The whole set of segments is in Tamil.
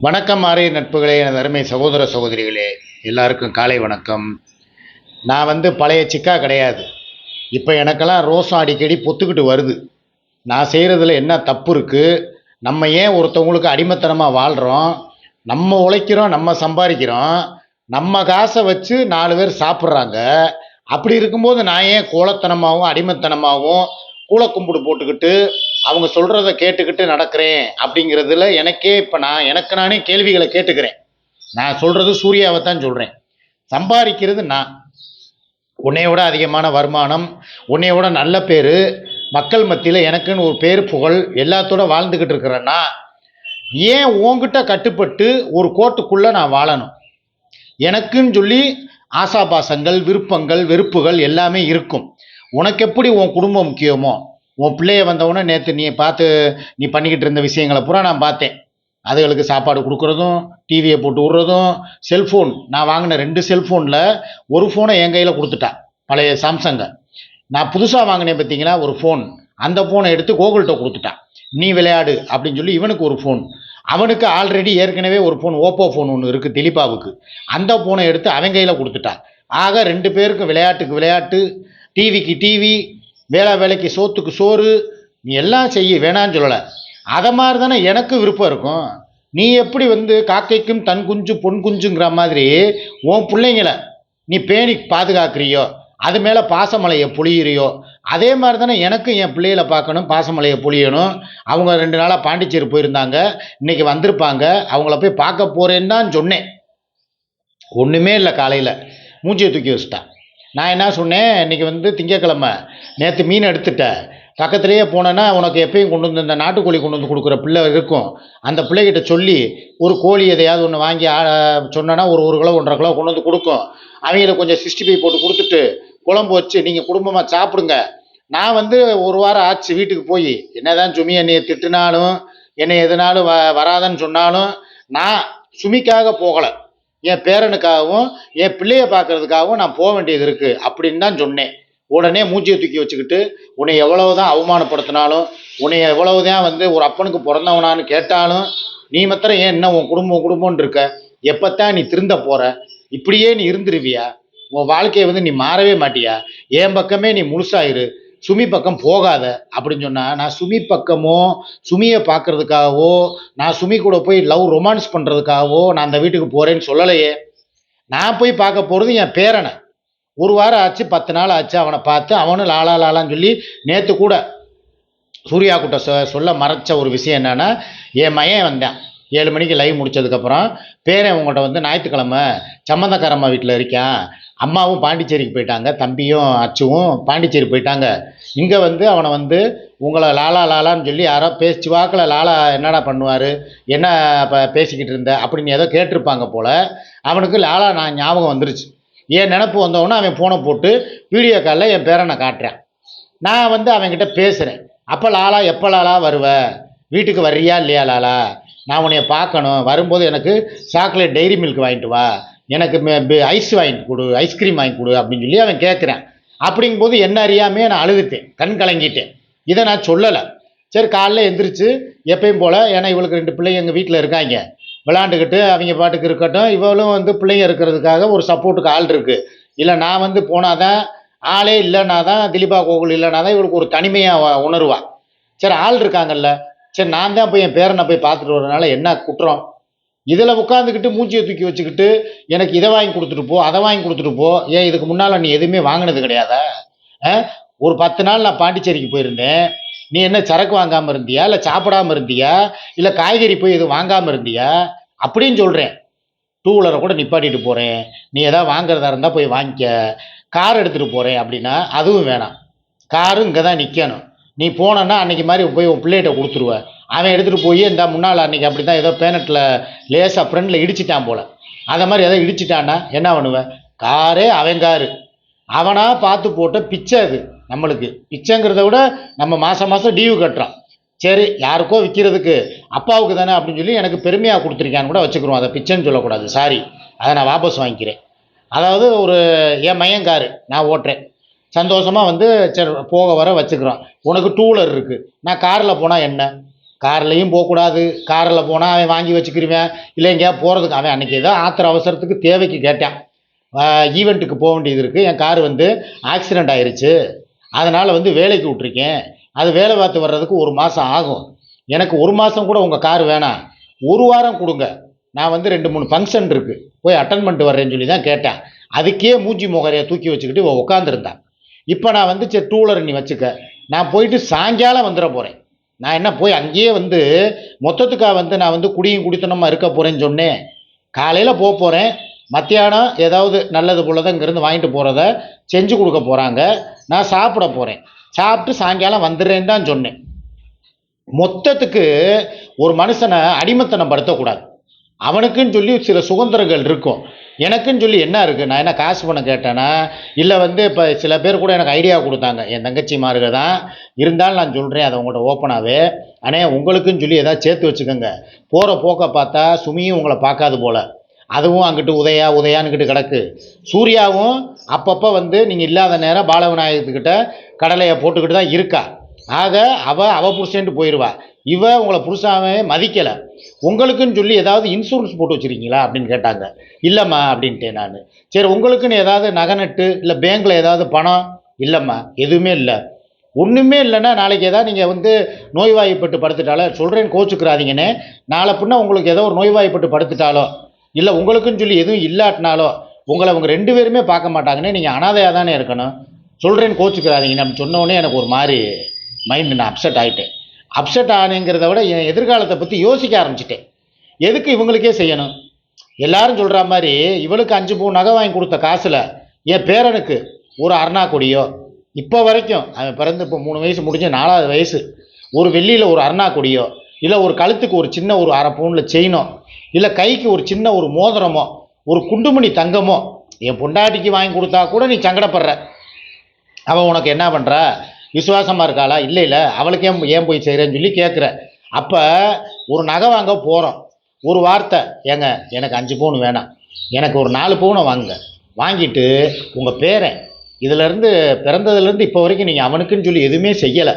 வணக்கம் மாறிய நட்புகளே எனது அருமை சகோதர சகோதரிகளே எல்லாருக்கும் காலை வணக்கம். நான் வந்து பழைய சிக்கா கிடையாது. இப்போ எனக்கெல்லாம் ரோசம் அடிக்கடி பொத்துக்கிட்டு வருது. நான் செய்கிறதுல என்ன தப்பு இருக்குது நம்ம ஏன் ஒருத்தவங்களுக்கு அடிமைத்தனமாக வாழ்கிறோம் நம்ம உழைக்கிறோம் நம்ம சம்பாதிக்கிறோம். நம்ம காசை வச்சு நாலு பேர் சாப்பிட்றாங்க. அப்படி இருக்கும்போது நான் ஏன் கோலத்தனமாகவும் அடிமைத்தனமாகவும் கூலக்கும்பிடு போட்டுக்கிட்டு அவங்க சொல்கிறத கேட்டுக்கிட்டு நடக்கிறேன் அப்படிங்கிறதுல எனக்கே இப்போ நான் எனக்கு நானே கேள்விகளை கேட்டுக்கிறேன். நான் சொல்கிறது சூர்யாவை தான் சொல்கிறேன் சம்பாதிக்கிறது நான். உன்னையோட அதிகமான வருமானம் உன்னையோட நல்ல பேர் மக்கள் மத்தியில் எனக்குன்னு ஒரு பேர் புகழ் எல்லாத்தோட வாழ்ந்துக்கிட்டு இருக்கிறேன்னா ஏன் உன்கிட்ட கட்டுப்பட்டு ஒரு கோட்டுக்குள்ளே நான் வாழணும்? எனக்குன்னு சொல்லி ஆசாபாசங்கள் விருப்பங்கள் வெறுப்புகள் எல்லாமே இருக்கும். உனக்கு எப்படி உன் குடும்பம் முக்கியமோ? உன் பிள்ளைய வந்தவொடனே நேற்று நீ பார்த்து நீ பண்ணிக்கிட்டு இருந்த விஷயங்களை பூரா நான் பார்த்தேன். அதுகளுக்கு சாப்பாடு கொடுக்குறதும் டிவியை போட்டு விட்றதும் செல்ஃபோன் நான் வாங்கின ரெண்டு செல்ஃபோனில் ஒரு ஃபோனை என் கையில் கொடுத்துட்டா பழைய சாம்சங்கை. நான் புதுசாக வாங்கினேன் பார்த்தீங்களா? ஒரு ஃபோன் அந்த ஃபோனை எடுத்து கோகுல்கிட்ட கொடுத்துட்டான் நீ விளையாடு அப்படின்னு சொல்லி இவனுக்கு ஒரு ஃபோன் அவனுக்கு ஆல்ரெடி ஏற்கனவே ஒரு ஃபோன் ஓப்போ ஃபோன் ஒன்று இருக்குது திலீபாவுக்கு அந்த ஃபோனை எடுத்து அவன் கையில் கொடுத்துட்டான் ஆக ரெண்டு பேருக்கும் விளையாட்டுக்கு விளையாட்டு டிவிக்கு டிவி வேலை வேலைக்கு சோத்துக்கு சோறு நீ எல்லாம் செய்ய வேணான்னு சொல்லலை. அதை மாதிரி தானே எனக்கு விருப்பம் இருக்கும். நீ எப்படி வந்து காக்கைக்கும் தன் குஞ்சு பொன் குஞ்சுங்கிற மாதிரி உன் பிள்ளைங்கள நீ பேணி பாதுகாக்கிறியோ அது மேலே பாசமலையை பொழியிறியோ அதே மாதிரி தானே எனக்கும் என் பிள்ளைகளை பார்க்கணும் பாசமலையை பொழியணும். அவங்க ரெண்டு நாளாக பாண்டிச்சேரி போயிருந்தாங்க இன்றைக்கி வந்திருப்பாங்க அவங்கள போய் பார்க்க போகிறேன்னு தான் சொன்னேன். ஒன்றுமே இல்லை காலையில். மூஞ்சியை தூக்கி வச்சுட்டான். நான் என்ன சொன்னேன்? இன்றைக்கி வந்து திங்கக்கிழமை நேற்று மீன் எடுத்துட்டேன் பக்கத்துலேயே போனேன்னா உனக்கு எப்பயும் கொண்டு வந்து இந்த நாட்டுக்கோழி கொண்டு வந்து கொடுக்குற பிள்ளை இருக்கும். அந்த பிள்ளைகிட்ட சொல்லி ஒரு கோழி எதையாவது ஒன்று வாங்கி சொன்னேன்னா ஒரு ஒரு கிலோ ஒன்றரை கிலோ கொண்டு வந்து கொடுக்கும். அவங்கள கொஞ்சம் சிக்ஸ்டி ஃபைவ் போட்டு கொடுத்துட்டு குழம்பு வச்சு நீங்கள் குடும்பமாக சாப்பிடுங்க. நான் வந்து ஒரு வாரம் ஆச்சு வீட்டுக்கு போய். என்னதான் சுமி என்னையை திட்டினாலும் என்னை எதுனாலும் வ வராதன்னு சொன்னாலும் நான் சுமிக்காக போகலை. என் பேரனுக்காகவும் என் பிள்ளைய பார்க்கறதுக்காகவும் நான் போக வேண்டியது இருக்குது அப்படின்னு தான் சொன்னேன். உடனே மூச்சியை தூக்கி வச்சுக்கிட்டு உன்னை எவ்வளவு தான் அவமானப்படுத்தினாலும் உன்னை எவ்வளவுதான் வந்து ஒரு அப்பனுக்கு பிறந்தவனான்னு கேட்டாலும் நீ மாத்திரம் ஏன் என்ன உன் குடும்பம் குடும்பம்னு இருக்க? எப்போத்தான் நீ திருந்த போகிற இப்படியே நீ இருந்துருவியா? உன் வாழ்க்கையை வந்து நீ மாறவே மாட்டியா? என் பக்கமே நீ முழுசாயிரு. சுமி பக்கம் போகாத அப்படின்னு சொன்னால் நான் சுமி பக்கமோ சுமியை பார்க்கறதுக்காகவோ நான் சுமி கூட போய் லவ் ரொமான்ஸ் பண்ணுறதுக்காகவோ நான் அந்த வீட்டுக்கு போகிறேன்னு சொல்லலையே. நான் போய் பார்க்க போகிறது என் பேரனை. ஒரு வாரம் ஆச்சு பத்து நாள் ஆச்சு அவனை பார்த்து அவனும் லாலா லாலான்னு சொல்லி நேற்று கூட சூர்யா கிட்ட சொ சொல்ல மறைச்ச ஒரு விஷயம் என்னென்னா என் மயன் வந்தேன். ஏழு மணிக்கு லைவ் முடிச்சதுக்கப்புறம் பேரன் உங்கள்கிட்ட வந்து ஞாயிற்றுக்கிழமை சம்மந்தக்காரம்மா வீட்டில் இருக்கேன். அம்மாவும் பாண்டிச்சேரிக்கு போயிட்டாங்க தம்பியும் அச்சுவும் பாண்டிச்சேரி போயிட்டாங்க. இங்கே வந்து அவனை வந்து உங்களை லாலா லாலான்னு சொல்லி யாரோ பேசிச்சு வாக்கில் லாலா என்னடா பண்ணுவார்? என்ன இப்போ பேசிக்கிட்டு இருந்த? அப்படின்னு ஏதோ கேட்டிருப்பாங்க போல். அவனுக்கு லாலா நான் ஞாபகம் வந்துருச்சு. என் நினப்பு வந்தவொடனே அவன் ஃபோனை போட்டு வீடியோ காலில் என் பேரனை காட்டுறேன். நான் வந்து அவன்கிட்ட பேசுகிறேன் அப்போ லாலா எப்போ லாலா வருவ? வீட்டுக்கு வர்றியா இல்லையா லாலா? நான் உன்னைய பார்க்கணும். வரும்போது எனக்கு சாக்லேட் டெய்ரி மில்க் வாங்கிட்டு வா. எனக்கு ஐஸ் வாங்கி கொடு ஐஸ்கிரீம் வாங்கி கொடு அப்படின்னு சொல்லி அவன் கேட்குறான் அப்படிங்கும்போது என்ன அறியாமே நான் அழுதுட்டேன். கண் கலங்கிட்டேன். இதை நான் சொல்லலை. சரி காலைல எந்திரிச்சு எப்பயும் போல் ஏன்னா இவளுக்கு ரெண்டு பிள்ளைங்க எங்கள் வீட்டில் இருக்காங்க. விளாண்டுக்கிட்டு அவங்க பாட்டுக்கு இருக்கட்டும். இவளும் வந்து பிள்ளைங்க இருக்கிறதுக்காக ஒரு சப்போர்ட்டுக்கு ஆள் இருக்குது இல்லை நான் வந்து போனால் தான் ஆளே இல்லைனா தான் திலீபா கோகுல் இல்லைனா தான் இவளுக்கு ஒரு தனிமையாக உணர்வா. சரி ஆள் இருக்காங்கல்ல. சரி நான் தான் போய் என் பேரனை போய் பார்த்துட்டு வரனால என்ன குற்றம்? இதில் உட்காந்துக்கிட்டு மூச்சியை தூக்கி வச்சுக்கிட்டு எனக்கு இதை வாங்கி கொடுத்துட்டு போ அதை வாங்கி கொடுத்துட்டு போ. ஏன் இதுக்கு முன்னால் நீ எதுவுமே வாங்கினது கிடையாதா? ஆ? ஒரு பத்து நாள் நான் பாண்டிச்சேரிக்கு போயிருந்தேன். நீ என்ன சரக்கு வாங்காமல் இருந்தியா? இல்லை சாப்பிடாம இருந்தியா? இல்லை காய்கறி போய் எதுவும் வாங்காமல் இருந்தியா? அப்படின்னு சொல்கிறேன் டூ வீலரை கூட நிப்பாட்டிட்டு போகிறேன் நீ எதாவது வாங்குறதா இருந்தால் போய் வாங்கிக்க. கார் எடுத்துகிட்டு போகிறேன் அப்படின்னா அதுவும் வேணாம். காரும் இங்கே தான் நிற்கணும் நீ போனன்னா அன்றைக்கி மாதிரி போய் உன் பிள்ளைகிட்ட கொடுத்துருவேன் அவன் எடுத்துகிட்டு போய் இந்த முன்னால் அன்னைக்கு அப்படி தான் ஏதோ பேனட்டில் லேசாக ஃப்ரெண்டில் இடிச்சிட்டான் போல். அதை மாதிரி ஏதோ இடிச்சிட்டான்னா என்ன பண்ணுவேன் காரே அவன் காரு. அவனாக பார்த்து போட்ட பிச்சை அது நம்மளுக்கு. பிச்சைங்கிறத விட நம்ம மாதம் மாதம் டியூ கட்டுறோம் சரி யாருக்கோ விற்கிறதுக்கு அப்பாவுக்கு தானே அப்படின்னு சொல்லி எனக்கு பெருமையாக கொடுத்துருக்கான்னு கூட வச்சுக்கிறோம். அதை பிச்சைன்னு சொல்லக்கூடாது. சாரி அதை நான் வாபஸ் வாங்கிக்கிறேன். அதாவது ஒரு என் மையன் காரு நான் ஓட்டுறேன். சந்தோஷமாக வந்து சரி போக வர வச்சுக்கிறோம். உனக்கு டூ வீலர் இருக்குது நான் காரில் போனால் என்ன? கார்லேயும் போகக்கூடாது. காரில் போனால் அவன் வாங்கி வச்சுக்கிருவேன். இல்லை எங்கேயா போகிறதுக்கு அவன் அன்றைக்கி ஏதோ ஆத்திர அவசரத்துக்கு தேவைக்கு கேட்டான். ஈவெண்ட்டுக்கு போக வேண்டியது இருக்குது என் கார் வந்து ஆக்சிடெண்ட் ஆயிடுச்சு அதனால் வந்து வேலைக்கு விட்ருக்கேன் அது வேலை பார்த்து வர்றதுக்கு ஒரு மாதம் ஆகும். எனக்கு ஒரு மாதம் கூட உங்கள் கார் வேணாம். ஒரு வாரம் கொடுங்க. நான் வந்து ரெண்டு மூணு ஃபங்க்ஷன் இருக்குது போய் அட்டன் பண்ணிட்டு வர்றேன்னு சொல்லி தான் கேட்டேன். அதுக்கே மூஞ்சி முகரையை தூக்கி வச்சுக்கிட்டு உட்காந்துருந்தான் இப்போ நான் வந்து சரி டூலர் நீ வச்சுக்க. நான் போயிட்டு சாயங்காலம் வந்துட போகிறேன் நான் என்ன போய் அங்கேயே வந்து மொத்தத்துக்காக வந்து நான் வந்து குடியும் குடித்தனமாக இருக்க போகிறேன்னு சொன்னேன். காலையில் போக போகிறேன் மத்தியானம் ஏதாவது நல்லது போலதான் இங்கேருந்து வாங்கிட்டு போகிறத செஞ்சு கொடுக்க போகிறாங்க நான் சாப்பிட போகிறேன் சாப்பிட்டு சாயங்காலம் வந்துடுறேன்னு தான் சொன்னேன். மொத்தத்துக்கு ஒரு மனுஷனை அடிமத்தனம் படுத்தக்கூடாது அவனுக்குன்னு சொல்லி சில சுதந்திரங்கள் இருக்கும். எனக்குன்னு சொல்லி என்ன இருக்குது நான் என்ன காசு பணம் கேட்டேனா இல்லை வந்து இப்போ சில பேர் கூட எனக்கு ஐடியா கொடுத்தாங்க. என் தங்கச்சிமார்கள் தான். இருந்தாலும் நான் சொல்கிறேன் அதை உங்கள்கிட்ட ஓப்பனாகவே அண்ணே உங்களுக்குன்னு சொல்லி ஏதாவது சேர்த்து வச்சுக்கோங்க. போகிற போக்கை பார்த்தா சுமியும் உங்களை பார்க்காது போல். அதுவும் அங்கிட்டு உதயா உதயான்னுக்கிட்டு கிடக்கு. சூர்யாவும் அப்பப்போ வந்து நீங்கள் இல்லாத நேரம் பாலவிநாயகத்துக்கிட்ட கடலையை போட்டுக்கிட்டு தான் இருக்கா? ஆக அவ அவ புருஷன்ட்டு போயிடுவா இவ உங்களை புருஷாவே மதிக்கலை. உங்களுக்குன்னு சொல்லி ஏதாவது இன்சூரன்ஸ் போட்டு வச்சுருக்கீங்களா அப்படின்னு கேட்டாங்க. இல்லைம்மா அப்படின்ட்டேன் நான். சரி உங்களுக்குன்னு ஏதாவது நகை நட்டு இல்லை பேங்க்கில் ஏதாவது பணம்? இல்லைம்மா எதுவுமே இல்லை. ஒன்றுமே இல்லைன்னா நாளைக்கு ஏதாவது நீங்கள் வந்து நோய்வாய்ப்பட்டு படுத்துட்டாலோ சொல்கிறேன்னு கோச்சுக்கிறாதீங்கன்னு நாளை பின்ன உங்களுக்கு ஏதோ ஒரு நோய்வாய்ப்பட்டு படுத்துட்டாலோ இல்லை உங்களுக்குன்னு சொல்லி எதுவும் இல்லாட்டினாலோ உங்களை அவங்க ரெண்டு பேருமே பார்க்க மாட்டாங்கன்னு நீங்கள் அனாதையாக தானே இருக்கணும். சொல்கிறேன்னு கோச்சுக்கிறாதீங்கன்னு அப்படின்னு சொன்னோடனே எனக்கு ஒரு மாதிரி மைண்டு நான் அப்செட் ஆகிட்டேன் அப்செட் ஆனேங்கிறத விட என் எதிர்காலத்தை பற்றி யோசிக்க ஆரம்பிச்சிட்டேன். எதுக்கு இவங்களுக்கே செய்யணும்? எல்லாரும் சொல்கிற மாதிரி இவளுக்கு அஞ்சு பவுன் நகை வாங்கி கொடுத்த காசில் என் பேரனுக்கு ஒரு அருணா கொடியோ? இப்போ வரைக்கும் அவன் பிறந்து இப்போ மூணு வயசு முடிஞ்சு நாலாவது வயசு. ஒரு வெள்ளியில் ஒரு அருணா கொடியோ? இல்லை ஒரு கழுத்துக்கு ஒரு சின்ன ஒரு அரை பவுனில் செயினோ? இல்லை கைக்கு ஒரு சின்ன ஒரு மோதிரமோ? ஒரு குண்டுமணி தங்கமோ? என் பொண்டாட்டிக்கு வாங்கி கொடுத்தா கூட நீ சங்கடப்படுற. அவன் உனக்கு என்ன பண்ணுறா விசுவாசமாக இருக்காளா? இல்லை இல்லை. அவளுக்கு ஏன் ஏன் போய் செய்கிறேன்னு சொல்லி கேட்குற. அப்போ ஒரு நகை வாங்க போகிறோம் ஒரு வார்த்தை. ஏங்க எனக்கு அஞ்சு பவுன் வேணாம். எனக்கு ஒரு நாலு பவுனை வாங்குங்க. வாங்கிட்டு உங்கள் பேரன் இதிலேருந்து பிறந்ததுலேருந்து இப்போ வரைக்கும் நீங்கள் அவனுக்குன்னு சொல்லி எதுவுமே செய்யலை.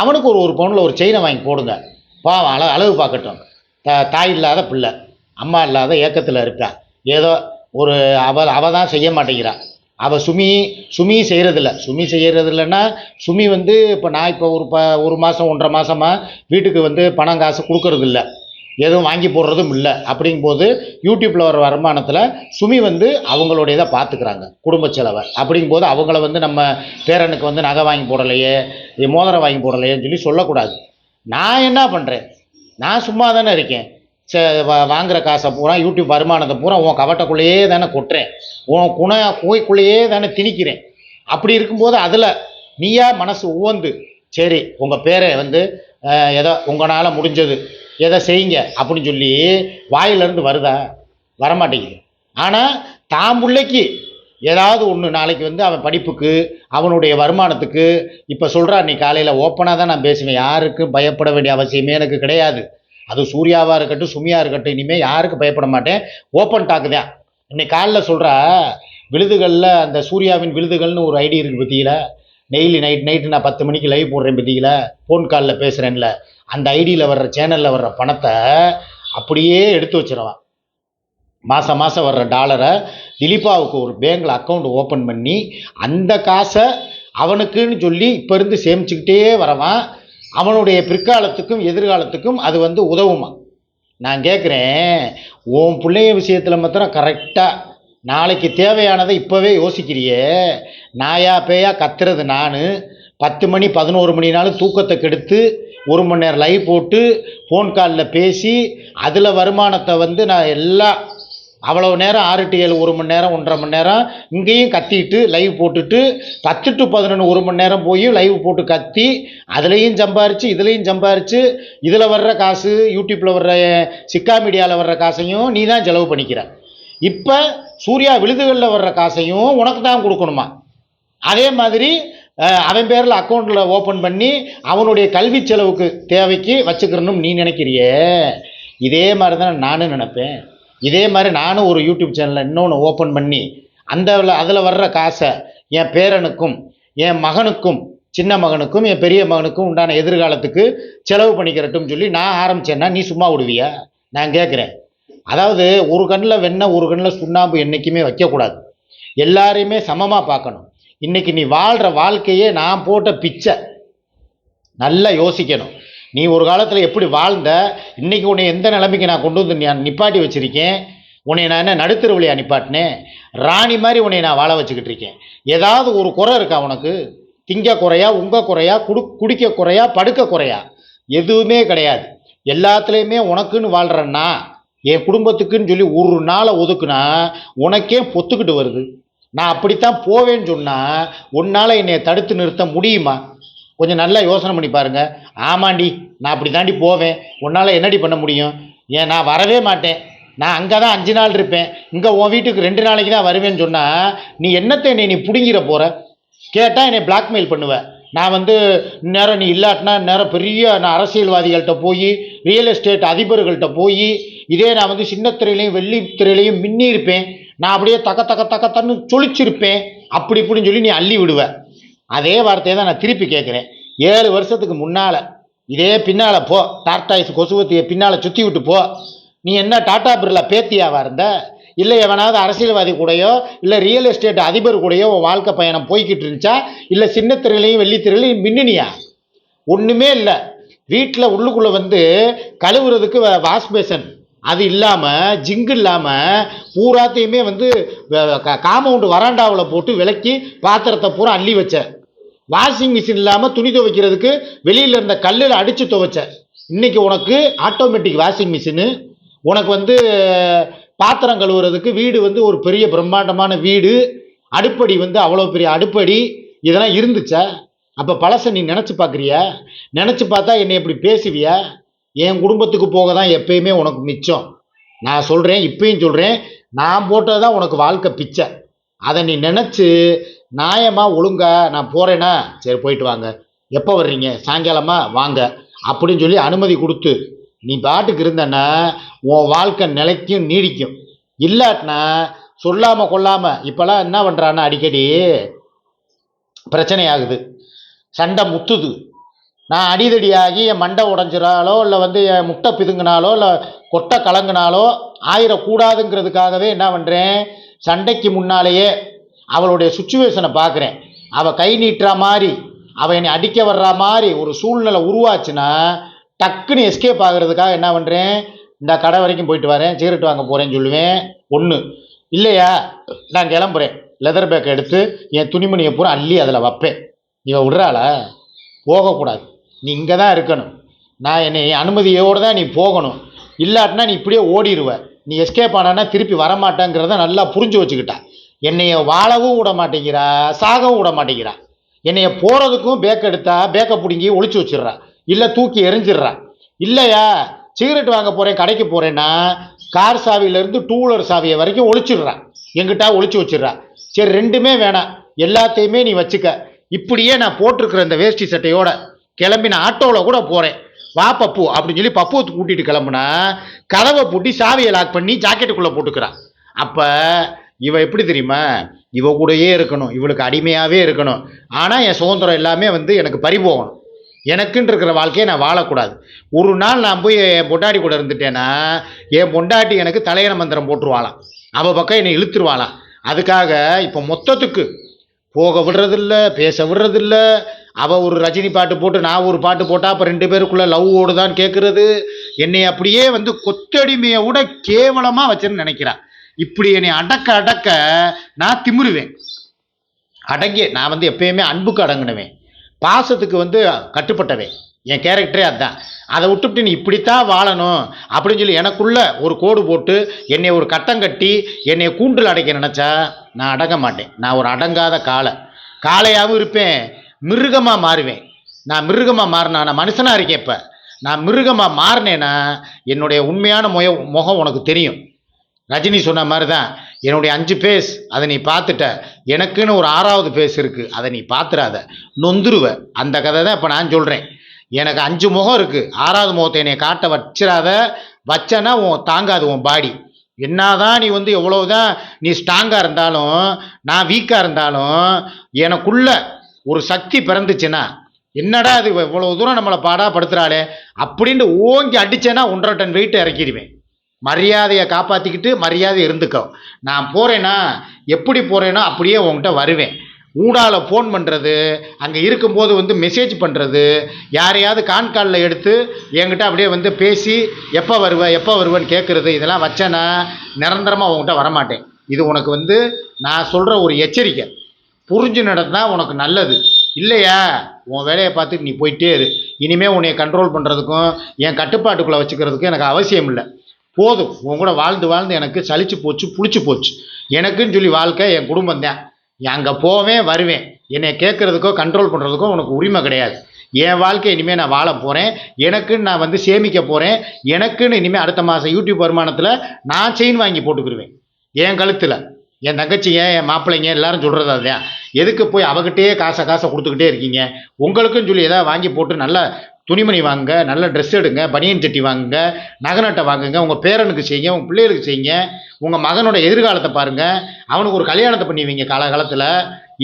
அவனுக்கு ஒரு ஒரு பவுனில் ஒரு செயினை வாங்கி போடுங்க. பாவம் அள அளவு பார்க்கட்டும். த தாய் இல்லாத பிள்ளை. அம்மா இல்லாத ஏக்கத்தில் இருக்கா. ஏதோ ஒரு அவ அவ தான் செய்ய மாட்டேங்கிறா. அவள் சுமி சுமி செய்கிறதில்ல சுமி செய்கிறது இல்லைன்னா சுமி வந்து இப்போ நான் இப்போ ஒரு ப ஒரு மாதம் ஒன்றரை மாதமாக வீட்டுக்கு வந்து பணம் காசு கொடுக்கறதில்ல. எதுவும் வாங்கி போடுறதும் இல்லை. அப்படிங்கும்போது யூடியூப்பில் வர வருமானத்தில் சுமி வந்து அவங்களுடைய இதை பார்த்துக்கிறாங்க குடும்ப செலவை. அப்படிங்கும்போது அவங்கள வந்து நம்ம பேரனுக்கு வந்து நகை வாங்கி போடலையே இது மோதிரம் வாங்கி போடலையேன்னு சொல்லி சொல்லக்கூடாது. நான் என்ன பண்ணுறேன் நான் சும்மா தானே இருக்கேன். சே வா- வாங்குற காசை பூரா யூடியூப் வருமானத்தை பூரா உன் கவட்டக்குள்ளேயே தானே கொட்டுறேன். உன் குண குகைக்குள்ளேயே தானே திணிக்கிறேன். அப்படி இருக்கும்போது அதில் நீயா மனசு உவந்து சரி உங்கள் பேரை வந்து எதோ உங்களால் முடிஞ்சது எதை செய்யுங்க அப்படின்னு சொல்லி வாயிலிருந்து வருதா? வரமாட்டேங்குது. ஆனால் தான் பிள்ளைக்கு ஏதாவது ஒன்று நாளைக்கு வந்து அவன் படிப்புக்கு அவனுடைய வருமானத்துக்கு இப்போ சொல்கிறா நீ காலையில் ஓப்பனாக தான் நான் பேசுவேன். யாருக்கும் பயப்பட வேண்டிய அவசியமே எனக்கு கிடையாது. அது சூர்யாவாக இருக்கட்டும் சுமியா இருக்கட்டும் இனிமேல் யாருக்கும் பயப்பட மாட்டேன். ஓப்பன் டாக்கு தான். இன்னைக்கு காலைல சொல்கிறா விழுதுகளில் அந்த சூர்யாவின் விழுதுகள்னு ஒரு ஐடி இருக்குது பற்றியில் டெய்லி நைட் நைட்டு நான் பத்து மணிக்கு லைவ் போடுறேன் பற்றியில் ஃபோன் காலில் பேசுகிறேன்ல அந்த ஐடியில் வர்ற சேனலில் வர்ற பணத்தை அப்படியே எடுத்து வச்சிருவான். மாதம் மாதம் வர்ற டாலரை திலீபாவுக்கு ஒரு பேங்க்கில் அக்கௌண்ட் ஓப்பன் பண்ணி அந்த காசை அவனுக்குன்னு சொல்லி இப்போ இருந்து சேமிச்சுக்கிட்டே வரவான். அவனுடைய பிற்காலத்துக்கும் எதிர்காலத்துக்கும் அது வந்து உதவுமா? நான் கேட்குறேன் உன் பிள்ளைய விஷயத்தில் மாத்திரம் கரெக்டாக நாளைக்கு தேவையானதை இப்போவே யோசிக்கிறியே. நாயா பேயா கத்துறது நான். பத்து மணி பதினோரு மணினாலும் தூக்கத்தை கெடுத்து ஒரு மணி நேரம் லைவ் போட்டு ஃபோன் காலில் பேசி அதில் வருமானத்தை வந்து நான் எல்லாம் அவ்வளவு நேரம் ஆறு டு ஏழு ஒரு மணி நேரம் ஒன்றரை மணி நேரம் இங்கேயும் கத்திட்டு லைவ் போட்டுட்டு பத்து டு பதினொன்று ஒரு மணி நேரம் போய் லைவ் போட்டு கத்தி அதுலேயும் சம்பாரித்து இதுலேயும் சம்பாரித்து இதில் வர்ற காசு யூடியூப்பில் வர்ற சிக்கா மீடியாவில் வர்ற காசையும் நீ தான் செலவு பண்ணிக்கிற. இப்போ சூர்யா விழுதுகளில் வர்ற காசையும் உனக்கு தான் கொடுக்கணுமா? அதே மாதிரி அவன் பேரில் அக்கௌண்ட்டில் ஓப்பன் பண்ணி அவனுடைய கல்வி செலவுக்கு தேவைக்கு வச்சுக்கிறணும் நீ நினைக்கிறியே? இதே மாதிரி தான் நானும் நினப்பேன். இதே மாதிரி நானும் ஒரு யூடியூப் சேனலில் இன்னொன்று ஓப்பன் பண்ணி அந்த அதில் வர்ற காசை என் பேரனுக்கும் என் மகனுக்கும் சின்ன மகனுக்கும் என் பெரிய மகனுக்கும் உண்டான எதிர்காலத்துக்கு செலவு பண்ணிக்கிறட்டும் சொல்லி நான் ஆரம்பித்தேன்னா நீ சும்மா விடுவியா? நான் கேட்குறேன் அதாவது ஒரு கண்ணில் வெண்ணெய் ஒரு கண்ணில் சுண்ணாம்பு என்றைக்குமே வைக்கக்கூடாது. எல்லாரையுமே சமமாக பார்க்கணும். இன்றைக்கி நீ வாழ்கிற வாழ்க்கையே நான் போட்ட பிச்சை. நல்லா யோசிக்கணும். நீ ஒரு காலத்தில் எப்படி வாழ்ந்த? இன்னைக்கு உன்னை எந்த நிலைமைக்கு நான் கொண்டு வந்து நான் நிப்பாட்டி வச்சுருக்கேன்? உன்னை நான் என்ன நடுத்தருவழியா நிப்பாட்டினேன் ராணி மாதிரி உன்னை நான் வாழ வச்சுக்கிட்டு இருக்கேன். ஏதாவது ஒரு குறை இருக்கா உனக்கு? திங்க குறையா உங்க குறையா குடு குடிக்க குறையா படுக்க குறையா? எதுவுமே கிடையாது. எல்லாத்துலேயுமே உனக்குன்னு வாழ்கிறேன்னா என் குடும்பத்துக்குன்னு சொல்லி ஒரு நாளை ஒதுக்குனா உனக்கே பொத்துக்கிட்டு வருது. நான் அப்படித்தான் போவேன்னு சொன்னால் உன்னால் என்னை தடுத்து நிறுத்த முடியுமா? கொஞ்சம் நல்லா யோசனை பண்ணி பாருங்கள் ஆமாண்டி நான் அப்படி தாண்டி போவேன். உன்னால் என்னடி பண்ண முடியும்? ஏன் நான் வரவே மாட்டேன். நான் அங்கே தான் அஞ்சு நாள் இருப்பேன். இங்கே உன் வீட்டுக்கு ரெண்டு நாளைக்கு தான் வருவேன்னு சொன்னால் நீ என்னத்தை என்னை நீ பிடுங்கிற போகிற கேட்டால் என்னை பிளாக்மெயில் பண்ணுவ. நான் வந்து நேரம் நீ இல்லாட்டினா நேரம் பெரிய நான் அரசியல்வாதிகள்கிட்ட போய் ரியல் எஸ்டேட் அதிபர்கள்ட்ட போய் இதே நான் வந்து சின்ன திரையிலையும் வெள்ளி திரையிலையும் மின்னி இருப்பேன். நான் அப்படியே தக்க தக்க தக்க தன்னு சொலிச்சிருப்பேன். அப்படி இப்படின்னு சொல்லி நீ அள்ளி விடுவ. அதே வார்த்தையை தான் நான் திருப்பி கேட்குறேன் ஏழு வருஷத்துக்கு முன்னால் இதே பின்னால் போ. டார்டாய்ஸ் கொசுவத்தியை பின்னால் சுற்றி விட்டு போ. நீ என்ன டாட்டா பிர்லா பேத்தியாவா இருந்த? இல்லை எவனாவது அரசியல்வாதி கூடயோ இல்லை ரியல் எஸ்டேட் அதிபர் கூடயோ உன் வாழ்க்கை பயணம் போய்கிட்டு இருந்துச்சா? இல்லை சின்ன திரையிலையும் வெள்ளி திரையிலையும் மின்னினியா? ஒன்றுமே இல்லை. வீட்டில் உள்ளுக்குள்ளே வந்து கழுவுறதுக்கு வாஷ் பேசன். அது இல்லாமல் ஜிங்கு இல்லாமல் பூராத்தையுமே வந்து காம்பவுண்டு வராண்டாவில் போட்டு விலக்கி பாத்திரத்தை பூரா அள்ளி வச்சேன் வாஷிங் மிஷின் இல்லாமல் துணி துவைக்கிறதுக்கு வெளியில் இருந்த கல்லில் அடித்து துவைச்ச. இன்றைக்கி உனக்கு ஆட்டோமேட்டிக் வாஷிங் மிஷினு உனக்கு வந்து பாத்திரம் கழுவுறதுக்கு வீடு வந்து ஒரு பெரிய பிரம்மாண்டமான வீடு. அடுப்படி வந்து அவ்வளோ பெரிய அடுப்படி. இதெல்லாம் இருந்துச்சா. அப்போ பழசை நீ நினச்சி பார்க்குறியா நினச்சி பார்த்தா என்னை இப்படி பேசுவியா? என் குடும்பத்துக்கு போக தான் எப்பயுமே உனக்கு மிச்சம். நான் சொல்கிறேன் இப்பயும் சொல்கிறேன் நான் போட்டது தான் உனக்கு வாழ்க்கை பிச்சை. அதை நீ நினச்சி நியாயமாக ஒழுங்க நான் போகிறேன்னா சரி போயிட்டு வாங்க. எப்போ வர்றீங்க? சாயங்காலமா? வாங்க. அப்படின்னு சொல்லி அனுமதி கொடுத்து நீ பாட்டுக்கு இருந்தன்னா உன் வாழ்க்கை நிலைக்கும் நீடிக்கும். இல்லாட்டினா சொல்லாமல் கொள்ளாமல் இப்போல்லாம் என்ன பண்ணுறான்னா அடிக்கடி பிரச்சனை ஆகுது சண்டை முத்துது. நான் அடிதடியாகி என் மண்டை உடஞ்சிராலோ இல்லை வந்து என் முட்டை பிதுங்கினாலோ இல்லை கொட்டை கலங்கினாலோ ஆயிடக்கூடாதுங்கிறதுக்காகவே என்ன பண்ணுறேன் சண்டைக்கு முன்னாலேயே அவளுடைய சுச்சுவேஷனை பார்க்குறேன். அவள் கை நீட்டுற மாதிரி அவள் என்னை அடிக்க வர்ற மாதிரி ஒரு சூழ்நிலை உருவாச்சுன்னா டக்குன்னு எஸ்கேப் ஆகுறதுக்காக என்ன பண்ணுறேன் இந்த கடை வரைக்கும் போயிட்டு வரேன். சிகரெட் வாங்க போகிறேன்னு சொல்லுவேன். ஒன்று இல்லையா? நான் கிளம்புறேன். லெதர் பேக் எடுத்து என் துணிமணியை பூரா அள்ளி அதில் வைப்பேன். இவன் விடுறாளா? போகக்கூடாது. நீ இங்கே தான் இருக்கணும். நான் என்னை அனுமதியோடு தான் நீ போகணும். இல்லாட்டினா நீ இப்படியே ஓடிடுவ நீ எஸ்கேப் ஆனால் திருப்பி வரமாட்டேங்கிறத நல்லா புரிஞ்சு வச்சுக்கிட்டா. என்னைய வாழவும் விட மாட்டேங்கிறா சாகவும் விட மாட்டேங்கிறா. என்னைய போகிறதுக்கும் பேக் எடுத்தா பேக்கை பிடுங்கி ஒழிச்சு வச்சிடுறா. இல்லை தூக்கி எரிஞ்சிடுறா இல்லையா சிகரெட் வாங்க போகிறேன் கடைக்கு போகிறேன்னா கார் சாவியிலேருந்து டூ வீலர் சாவியை வரைக்கும் ஒழிச்சிடுறா எங்கிட்டா ஒழிச்சு வச்சிடுறா. சரி ரெண்டுமே வேணாம். எல்லாத்தையுமே நீ வச்சுக்க. இப்படியே நான் போட்டிருக்கிற இந்த வேஷ்டி சட்டையோட கிளம்பி நான் ஆட்டோவில் கூட போகிறேன் வா பப்பு அப்படின்னு சொல்லி பப்புவை கூட்டிகிட்டு கிளம்புனா கதவை பூட்டி சாவியை லாக் பண்ணி ஜாக்கெட்டுக்குள்ளே போட்டுக்கிறான் அப்போ இவ எப்படி தெரியுமா? இவ கூடயே இருக்கணும். இவளுக்கு அடிமையாகவே இருக்கணும். ஆனால் என் சுதந்திரம் எல்லாமே வந்து எனக்கு பறி போகணும் எனக்குன்னு இருக்கிற வாழ்க்கையை நான் வாழக்கூடாது. ஒரு நாள் நான் போய் என் பொண்டாட்டி கூட இருந்துட்டேன்னா என் பொண்டாட்டி எனக்கு தலையண மந்திரம் போட்டுருவாளாம். அவள் பக்கம் என்னை இழுத்துருவாளாம். அதுக்காக இப்போ மொத்தத்துக்கு போக விடுறதில்ல பேச விடுறதில்ல. அவள் ஒரு ரஜினி பாட்டு போட்டு நான் ஒரு பாட்டு போட்டால் அப்போ ரெண்டு பேருக்குள்ள லவ் ஓடுதான்னு கேட்குறது என்னை அப்படியே வந்து கொத்தடிமையை விட கேவலமாக வச்சுன்னு நினைக்கிறான் இப்படி என்னை அடக்க அடக்க நான் திமிருவேன். அடங்கி நான் வந்து எப்பயுமே அன்புக்கு அடங்கினவேன். பாசத்துக்கு வந்து கட்டுப்பட்டவேன். என் கேரக்டரே அதுதான் அதை விட்டுவிட்டு நீ இப்படித்தான் வாழணும் அப்படின்னு சொல்லி எனக்குள்ள ஒரு கோடு போட்டு என்னை ஒரு கட்டம் கட்டி என்னை கூண்டில் அடைக்க நினச்சா நான் அடங்க மாட்டேன். நான் ஒரு அடங்காத காளை. காளையாகவும் இருப்பேன். மிருகமாக மாறுவேன். நான் மிருகமாக மாறினா நான் மனுஷனாக இருக்கேன் இப்போ. நான் மிருகமாக மாறினேன்னா என்னுடைய உண்மையான முய முகம் உனக்கு தெரியும். ரஜினி சொன்ன மாதிரி தான் என்னுடைய அஞ்சு பேஸ் அதை நீ பார்த்துட்ட. எனக்குன்னு ஒரு ஆறாவது பேஸ் இருக்குது அதை நீ பார்த்துறாத. நொந்துருவ. அந்த கதை தான் இப்போ நான் சொல்கிறேன் எனக்கு அஞ்சு முகம் இருக்குது ஆறாவது முகத்தை என்னை காட்ட வச்சிடாத வச்சனா உன் தாங்காது உன் பாடி என்னதான் நீ வந்து எவ்வளவுதான் நீ ஸ்ட்ராங்காக இருந்தாலும் நான் வீக்காக இருந்தாலும் எனக்குள்ள ஒரு சக்தி பிறந்துச்சுன்னா என்னடா அது இவ்வளோ தூரம் நம்மளை பாடா படுத்துகிறாளே அப்படின்ட்டு ஓங்கி அடிச்சேன்னா ஒன்றரை டன் வெயிட்டை இறக்கிடுவேன். மரியாதையை காப்பாற்றிக்கிட்டு மரியாதை இருந்துக்கோ. நான் போகிறேன்னா எப்படி போகிறேனோ அப்படியே உன்கிட்ட வருவேன். ஊடால ஃபோன் பண்ணுறது அங்கே இருக்கும்போது வந்து மெசேஜ் பண்ணுறது யாரையாவது கான்காலில் எடுத்து என்கிட்ட அப்படியே வந்து பேசி எப்போ வருவ எப்போ வருவேன்னு கேட்குறது இதெல்லாம் வச்சேன்னா நிரந்தரமாக உன்கிட்ட வரமாட்டேன். இது உனக்கு வந்து நான் சொல்கிற ஒரு எச்சரிக்கை. புரிஞ்சு நடந்தால் உனக்கு நல்லது. இல்லையா? உன் வேலையை பார்த்துட்டு நீ போயிட்டே இரு. இனிமேல் உன்னை கண்ட்ரோல் பண்ணுறதுக்கும் என் கட்டுப்பாட்டுக்குள்ளே வச்சுக்கிறதுக்கும் எனக்கு அவசியம் இல்லை போதும். உன் கூட வாழ்ந்து வாழ்ந்து எனக்கு சளிச்சு போச்சு புளிச்சு போச்சு. எனக்குன்னு சொல்லி வாழ்க்கை என் குடும்பம் தான். அங்கே போவேன் வருவேன். என்னை கேட்குறதுக்கோ கண்ட்ரோல் பண்ணுறதுக்கோ உனக்கு உரிமை கிடையாது. என் வாழ்க்கை இனிமேல் நான் வாழ போகிறேன் எனக்குன்னு நான் வந்து சேமிக்க போகிறேன் எனக்குன்னு இனிமேல் அடுத்த மாதம் யூடியூப் வருமானத்தில் நான் செயின் வாங்கி போட்டுக்கிருவேன். என் கழுத்தில். என் தங்கச்சிங்க என் மாப்பிள்ளைங்க எல்லாரும் சொல்கிறது அதுதான். எதுக்கு போய் அவகிட்டே காசை காசை கொடுத்துக்கிட்டே இருக்கீங்க? உங்களுக்குன்னு சொல்லி எதாவது வாங்கி போட்டு நல்லா துணிமணி வாங்க நல்ல ட்ரெஸ் எடுங்க பனியன் சட்டி வாங்குங்க நகை நட்டை வாங்குங்க உங்கள் பேரனுக்கு செய்யுங்க உங்கள் பிள்ளைகளுக்கு செய்யுங்க உங்கள் மகனோட எதிர்காலத்தை பாருங்கள் அவனுக்கு ஒரு கல்யாணத்தை பண்ணி வைங்க காலகாலத்தில்.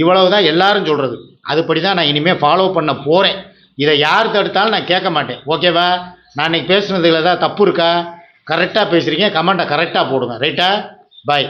இவ்வளவு தான் எல்லாரும் சொல்கிறது அதுபடி தான் நான் இனிமேல் ஃபாலோ பண்ண போகிறேன் இதை யார் தடுத்தாலும் நான் கேட்க மாட்டேன். ஓகேவா நான் இன்றைக்கி பேசுனதுல ஏதாவது தப்பு இருக்கா? கரெக்டாக பேசுகிறீங்க கமெண்ட்டை கரெக்டாக போடுங்க. ரைட்டா பாய்